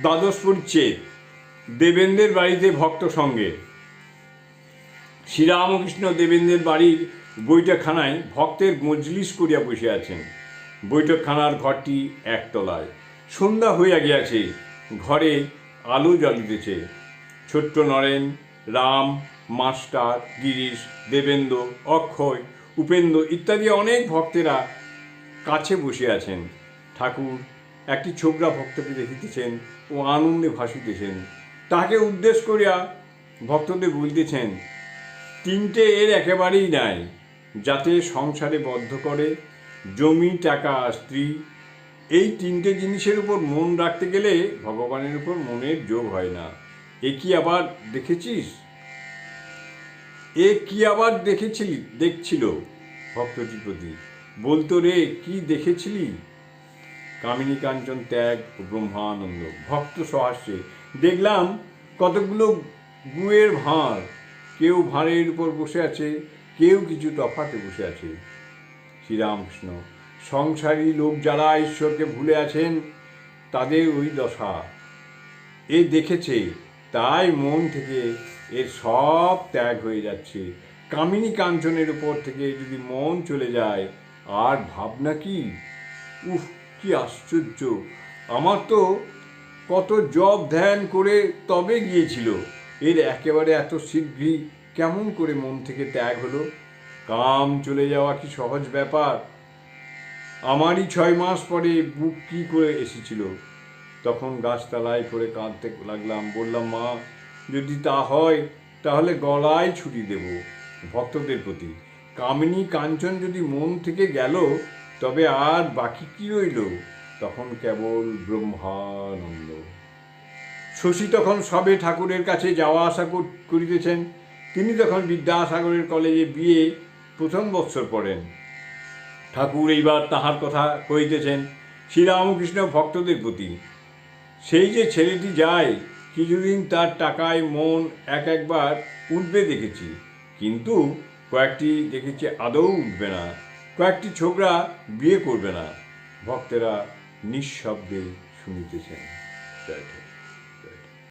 দ্বাদশ পরিচ্ছেদ, দেবেন্দ্রের বাড়িতে ভক্ত সঙ্গে। শ্রীরামকৃষ্ণ দেবেন্দ্রের বাড়ির বৈঠকখানায় ভক্তের মজলিস করিয়া বসে আছেন। বৈঠকখানার ঘরটি একতলায়। সন্ধ্যা হইয়া গিয়াছে, ঘরে আলো জ্বলিতেছে। ছোট্ট নরেন, রাম, মাস্টার, গিরিশ, দেবেন্দ্র, অক্ষয়, উপেন্দ্র ইত্যাদি অনেক ভক্তেরা কাছে বসে আছেন। ঠাকুর একটি ছোকরা ভক্তকে দেখিতেছেন ও আনন্দে ভাসিতেছেন। তাকে উদ্দেশ্য করিয়া ভক্তদের বলতেছেন, তিনটে এর একেবারেই নাই যাতে সংসারে বদ্ধ করে, জমি, টাকা, স্ত্রী, এই তিনটে জিনিসের উপর মন রাখতে গেলে ভগবানের উপর মনের যোগ হয় না। এ কি আবার দেখেছিস? এ কি আবার দেখেছিলি? দেখছিল ভক্তটির প্রতি। বলতো, রে, কি দেখেছিলি? কামিনী কাঞ্চন ত্যাগ ব্রহ্মানন্দ। ভক্ত সহাস্যে দেখলাম কতগুলো গুয়ের ভাঁড়। কেউ ভাঁড়ের উপর বসে আছে, কেউ কিছু তফাতে বসে আছে। শ্রীরামকৃষ্ণ, সংসারী লোক যারা ঈশ্বরকে ভুলে আছেন, তাদের ওই দশা। এ দেখেছে, তাই মন থেকে এর সব ত্যাগ হয়ে যাচ্ছে। কামিনী কাঞ্চনের উপর থেকে যদি মন চলে যায়, আর ভাবনা কি? উফ কি আশ্চর্য। আমার তো কত জব ধ্যান করে তবে গিয়েছিল। এর একেবারে এত শীঘ্রই কেমন করে মন থেকে ত্যাগ হলো? কাম চলে যাওয়া কি সহজ ব্যাপার? আমারই ছয় মাস পরে বুক কি করে এসেছিল? তখন গাছতলায় করে কাঁদতে লাগলাম, বললাম, মা, যদি তা হয়, তাহলে গলায় ছুটি দেব ভক্তদের প্রতি। কামিনী কাঞ্চন যদি মন থেকে গেল তবে আর বাকি কি রইল? তখন কেবল ব্রহ্মানন্দ। শশী তখন সবে ঠাকুরের কাছে যাওয়া আসা করিতেছেন। তিনি তখন বিদ্যাসাগরের কলেজে বিয়ে প্রথম বৎসর পড়েন। ঠাকুর এইবার তাহার কথা কইতেছেন শ্রীরামকৃষ্ণ ভক্তদের প্রতি। সেই যে ছেলেটি যায়, কিছুদিন তার টাকায় মন এক একবার উঠবে দেখেছি। কিন্তু কয়েকটি দেখেছি আদৌ উঠবে না। কয়েকটি ছোকরা বিয়ে করবে না ভক্তেরা নিঃশব্দে শুনিতেছেন জয়।